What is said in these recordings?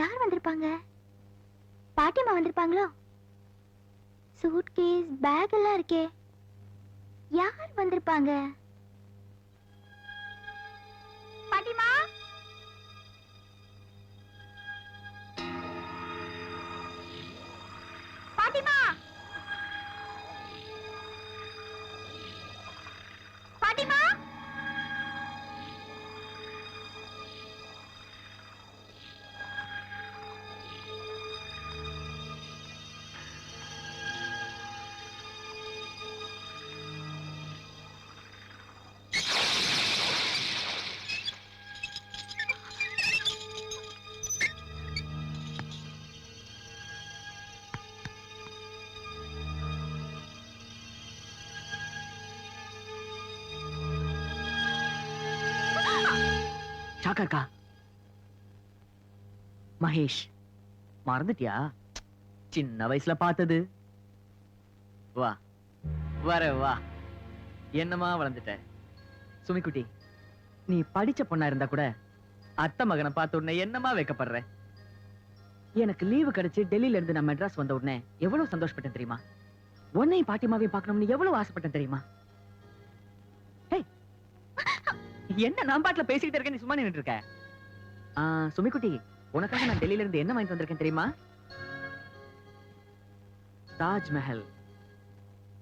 யார் வந்திருப்பாங்க? பாட்டிமா வந்திருப்பாங்களோ? சூட்கேஸ் பேக் எல்லாம் இருக்கே. யார் வந்திருப்பாங்க? பாட்டிமா பாட்டிமா ஷாக்கா மகேஷ் மறந்துட்டியா? சின்ன வயசுல பார்த்தது. வா வர வா. என்னமா வளர்ந்துட்ட? சுமிக்குட்டி நீ படிச்ச பொண்ணா இருந்தா கூட அத்தை மகனை பார்த்த உடனே என்னமா வைக்கப்படுற? எனக்கு லீவு கிடைச்சு டெல்லியில இருந்து நான் மெட்ராஸ் வந்த உடனே எவ்வளவு சந்தோஷப்பட்டேன் தெரியுமா? உன்னையும் பாட்டிமாவையும் பார்க்கணும்னு எவ்வளவு ஆசைப்பட்டேன் தெரியுமா? என்ன நான் பாட்டுல பேசிக்கிட்டு இருக்கேன் நீ சும்மா இருக்க? ஆ, சுமிக்குட்டி உனக்காக நான் டெல்லியில இருந்து என்ன வாங்கிட்டு வந்திருக்கேன் தெரியுமா? தாஜ்மஹல்.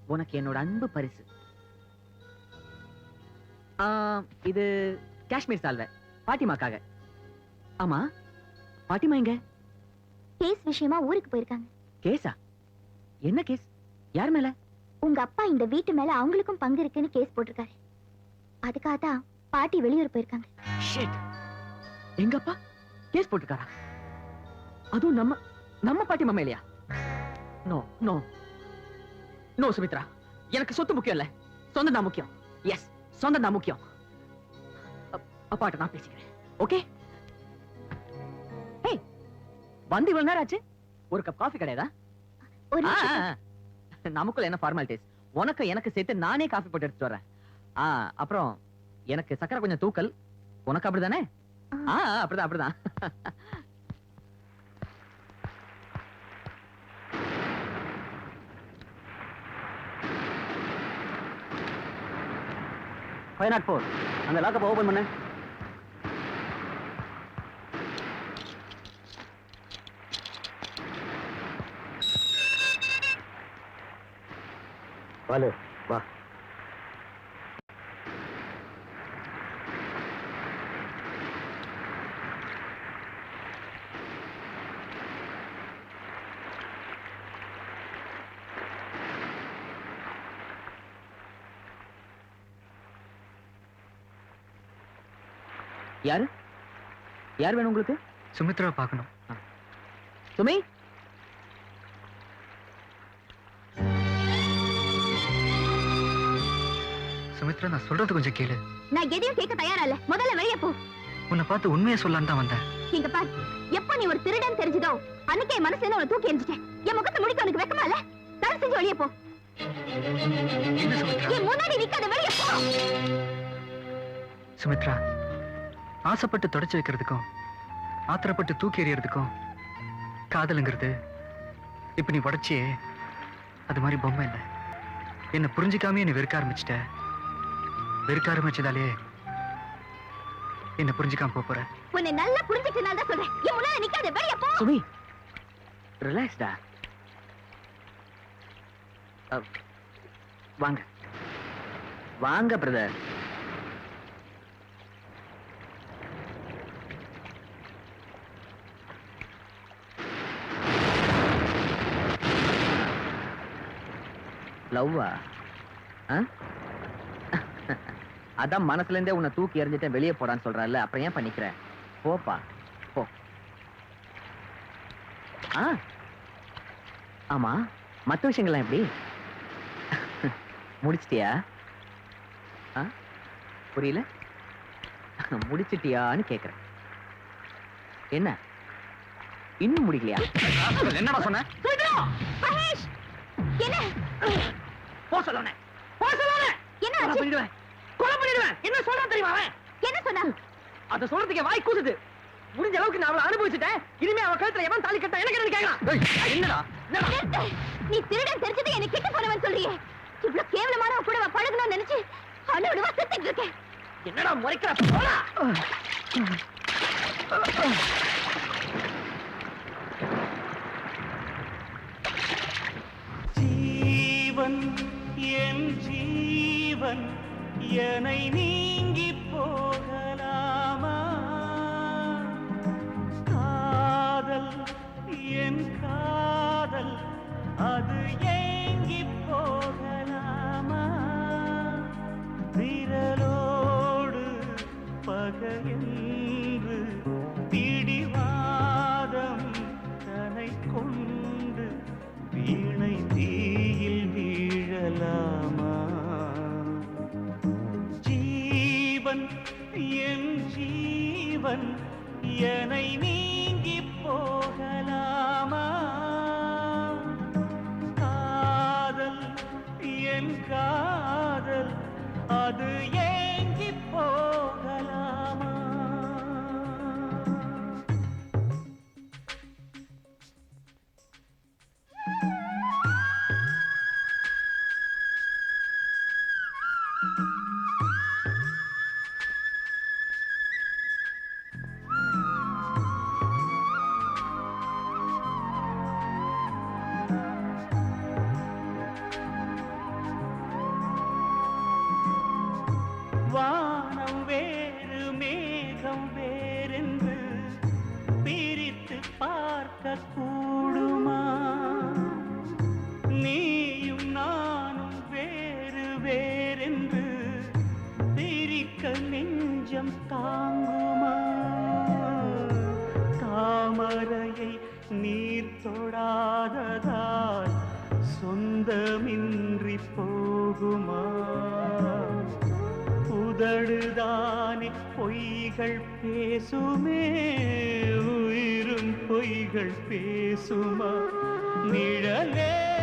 உனக்கு என்னோட அன்பு பரிசு. இது காஷ்மீர் சால்வை. பாட்டிமாக்காக. ஆமா? பாட்டிமா எங்க? கேஸ் விஷயமா ஊருக்கு போயிருக்காங்க. கேஸா? என்ன கேஸ்? யார் மேல? உங்க அப்பா இந்த வீட்டு மேல அவங்களுக்கும் பங்கு இருக்குன்னு கேஸ் போட்டிருக்காரு. அதுக்காக தான் பாட்டி வெளியூர் போயிருக்காங்க. ஷிட் எங்க அப்பா? கேஸ் போட்டுக்காரா அதுவும் நம்ம நம்ம பாட்டி மாமா இல்லையா? No no no Sumitra. எனக்கு சொத்து முக்கியம் இல்ல. சொந்தம் தான் முக்கியம். எஸ் சொந்தம் தான் முக்கியம். அப்- அப்பாட்ட நான் பேசிக்கிறேன். ஓகே ஏய் வந்து இவ்வளவு நேரம் ஆச்சு? ஒரு கப் காஃபி கிடையாதா. நமக்குள்ள என்ன ஃபார்மாலிட்டிஸ் உனக்கு எனக்கு சேர்த்து நானே காஃபி போட்டு எடுத்துட்டு வரேன் அப்புறம் எனக்கு சக்கரை கொஞ்சம் தூக்கல். உனக்கு அப்படிதானே? ஆ. ஆ, அப்படிதான் அப்படிதான். ஃபைவ் நாட் ஃபோர் அந்த லாக்கப் ஓபன் பண்ணு. வாலு வா யாரு? யார் வேணும் உங்களுக்கு? சுமித்ரா பார்க்கணும். சுமி? சுமித்ரா நான் சொல்றது கொஞ்சம் கேளு. நான் எதையும் கேட்க தயாரா இல்ல முதல்ல வெளிய போ. உன்னை பார்த்து உண்மையை சொல்லலான்னு தான் வந்தேன். இங்க பார் எப்ப நீ ஒரு திருடன் தெரிஞ்சதோ அன்னைக்கே என் மனசுல உன தூக்கி எறிஞ்சிட்டேன் என் முகத்தை முடிக்க உனக்கு வெக்கமா இல்ல? தயவு செஞ்சு வெளிய போ. முன்னாடி நிக்காத வெளிய போ. சுமித்ரா ஆசைப்பட்டு தொடச்சு வைக்கிறதுக்கும் ஆத்திரப்பட்டு தூக்கி எறியறதுக்கும் காதலுங்கிறது இப்ப நீ உடைச்சியே அது மாதிரி பொம்மை இல்லை. என்னை புரிஞ்சுக்காம என்னை வெறுக்க ஆரம்பிச்சிட்ட. வெறுக்க ஆரம்பிச்சதாலே என்னை புரிஞ்சுக்காம போற. உன்னை நல்லா புரிஞ்சுக்கிட்டு தான் சொல்றேன். என் முன்னாடி நிக்காத வெளிய போ. சுமி ரிலாக்ஸ்டா வாங்க. வாங்க பிரதர் லவ்வா? அதான் மனசுல இருந்தே உன்னை தூக்கி எறிஞ்சிட்டேன் வெளியே போடான்னு சொல்றல்ல அப்புறம் ஏன் பண்ணிக்கிற போப்பா போ. ஆ? ஆமா மத்த விஷயங்கள்லாம் எப்படி? முடிச்சிட்டியா? ஆ? புரியல? முடிச்சிட்டியான்னு கேக்குறேன். என்ன? இன்னும் முடிக்கலையா? என்னடா சொன்ன? என்ன? போ சொல்லணும் என்ன கொலை ஆச்சு? பண்ணிடுவேன் கொலை பண்ணிடுவேன். என்ன சொல்றான் தெரியுமா அவன்? என்ன சொன்னா? அத சொல்றதுக்கு வாய் கூசுது. முடிஞ்ச அளவுக்கு நான் அவளை அனுபவிச்சுட்டேன். இனிமே அவ கழுத்துல எவன் தாலி கட்ட எனக்கு என்ன கேட்கலாம். என்னடா. நீ திருடன் தெரிஞ்சது என்னை கிட்ட போனவன் சொல்றியே. இவ்வளவு கேவலமானவன் கூட பழகணும்னு நினைச்சு அழுடுவா செத்துட்டு இருக்கேன். என்னடா முறைக்கிற? போடா. எனை நீங்கி போகலாமா? காதல் என் காதல் அது ஏங்கி போகலாமா? விரலோடு பகையில் என்னை நீ வேறென்று பிரிக்க நெஞ்சம் தாங்குமா? தாமரையை நீர் தொடாததால் சொந்தமின்றி போகுமா? உதடுதானே பொய்கள் பேசுமே உயிரும் பொய்கள் பேசுமா? நிழலே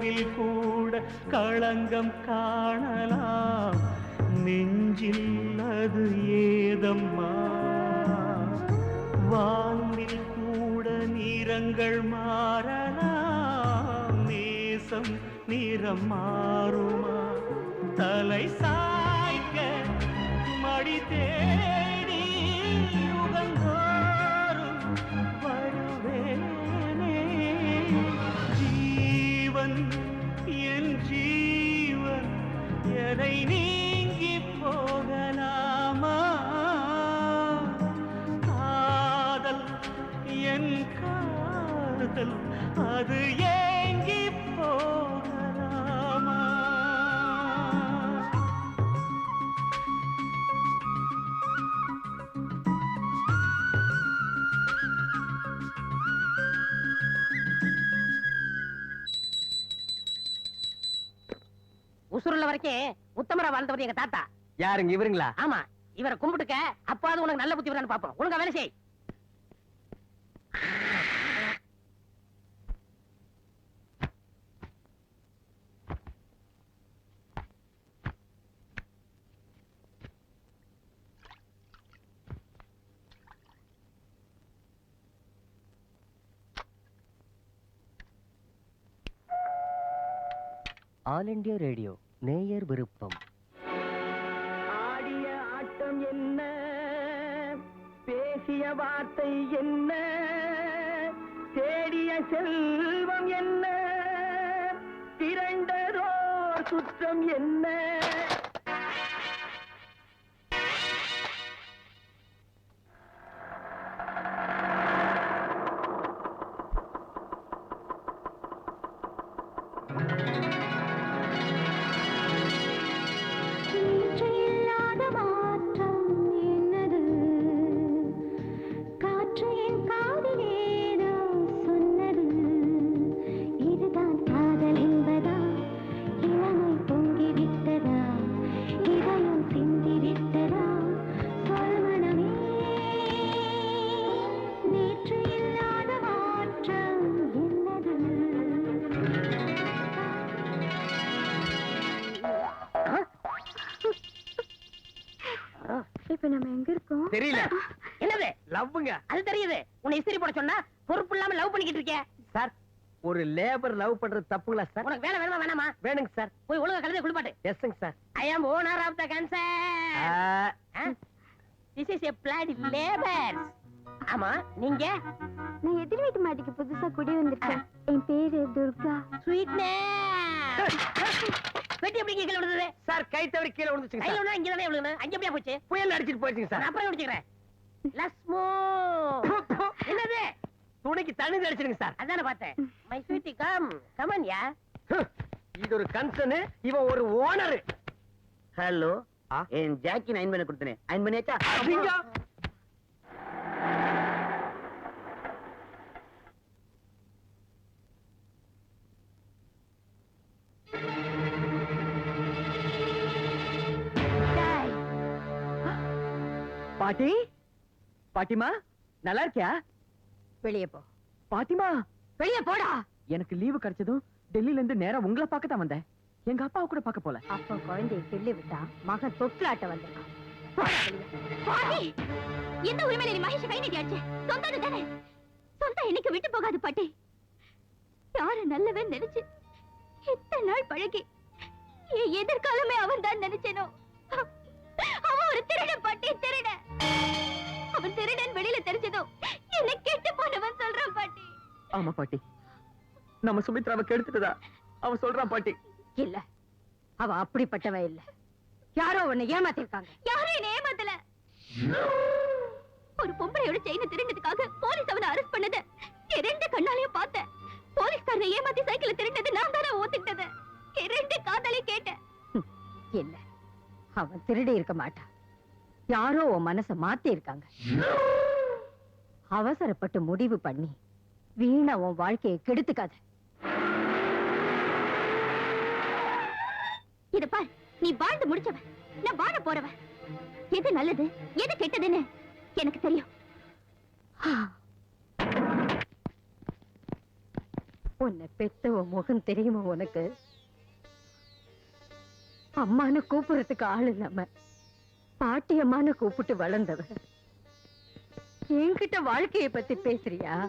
நிலவில் கூட களங்கம் காணலாம். நெஞ்சில் அது ஏதம்மா? வானில் கூட நிறங்கள் மாறலாம். நேசம் நிறம் மாறுமா? தலை சாய்க்க மடி தேடி உசுருள்ள வரைக்கும் உத்தமரா வாழ்ந்தவர் எங்க தாத்தா. யாருங்க இவருங்களா? ஆமா இவரை கும்பிட்டுக்க அப்பாவது உனக்கு நல்ல புத்தி வரான்னு பாப்போம் உனக்கு வேலை செய். All India radio. நேயர் விருப்பம். ஆடிய ஆட்டம் என்ன? பேசிய வார்த்தை என்ன? தேடிய செல்வம் என்ன? திரண்டதோர் சுற்றம் என்ன? என்னது? லவ்வுங்க. அது தெரியுது. உன்னை இஸ்திரி போட சொன்னா பொறுப்பு இல்லாம லவ் பண்ணிக்கிட்டு இருக்க. சார் ஒரு லேபர் லவ் பண்றது தப்புங்களா சார்? உனக்கு வேலை வேணுமா வேணாமா வேணுங்க சார். போய் ஒழுங்கா கலந்து குளிப்பாட்டு. எஸ்ங்க sir. I am owner of the concern this is a flat labour ஆமா நீங்க? நான் எதிர் வீட்டு மாடிக்கு புதுசா குடி வந்திருக்கேன். என் பேரு துர்கா. ஸ்வீட்னே வெட்டி எப்படி கீழே விழுந்தது? சார் கை தவறி கீழே விழுந்துச்சுங்க கையில ஒண்ணு இங்க தானே விழுந்தது அங்க எப்படியா போச்சு? புயல் அடிச்சிட்டு போயிடுச்சுங்க சார். அப்புறம் குடிச்சுக்கிறேன் லஸ்மோ! என்னது? துணைக்கு தண்ணி அடிச்சிருங்க சார். அதானே பார்த்தேன். My sweetie come come on yeah இது ஒரு கன்சர்ன் இவன் ஒரு ஓனர் ஹலோ என் ஜாக்கி பண்ண கொடுத்தனே. அயன் பண்ணியாச்சா பாட்டி? பாட்டிமா நல்லா இருக்கியா? வெளியே போ. பாட்டிமா வெளியே போடா. எனக்கு லீவு கிடைச்சதும் டெல்லில இருந்து நேரா உங்களை பார்க்க தான் வந்தேன். எங்க அப்பாவை கூட பார்க்க போல. அப்ப குழந்தைய கிள்ளி விட்டா மகன் தொட்டிலாட்ட வந்திருக்கான் எந்த உரிமையில மகேஷ கை நீட்டி அடிச்ச. சொந்தம் தானே. சொந்தம் என்னைக்கு விட்டு போகாது பாட்டி. யாரு நல்லவன் நினைச்சு இத்தனை நாள் பழகி என் எதிர்காலமே அவன் தான் நினைச்சேனோ. அவன் ஒரு திருட பாட்டி திருட அவன் திருடன் வெளியில தெரிஞ்சதும் என்ன கெட்டு போனவன் சொல்றான் பாட்டி. ஆமா பாட்டி. நம்ம சுமித்ராவை கெடுத்துட்டதா? அவன் சொல்றான் பாட்டி. இல்ல. அவ அப்படிப்பட்டவ இல்ல. யாரோ உன்னை ஏமாத்திருக்காங்க. யாரும் என்ன ஏமாத்தல. ஒரு பொம்பளையோட செயினை திருண்டதுக்காக போலீஸ் அவனை அரெஸ்ட் பண்ணது. இரண்டு கண்ணாலையும் பார்த்தேன். போலீஸ்காரனை ஏமாத்தி சைக்கிள திருண்டது நான் தானே ஓத்துக்கிட்டது இரண்டு காதலை கேட்டேன். இல்ல அவன் திருடி இருக்க மாட்டான். யாரோ உன் மனச மாத்தி இருக்காங்க அவசரப்பட்டு முடிவு பண்ணி வீணா உன் வாழ்க்கையை கெடுத்துக்காத. இத பார் நீ வாழ்ந்து முடிச்சவன். நான் வாழ போறவன். எது நல்லது எது கெட்டதுன்னு எனக்கு தெரியும். உன்னை பெத்த உன் முகம் தெரியுமா உனக்கு? அம்மானு கூப்பிடுறதுக்கு ஆள் இல்லாம. பாட்டி கூப்பிட்டு வளர்ந்தவ. என்கிட்ட வாழ்க்கைய பத்தி பேசுறியா?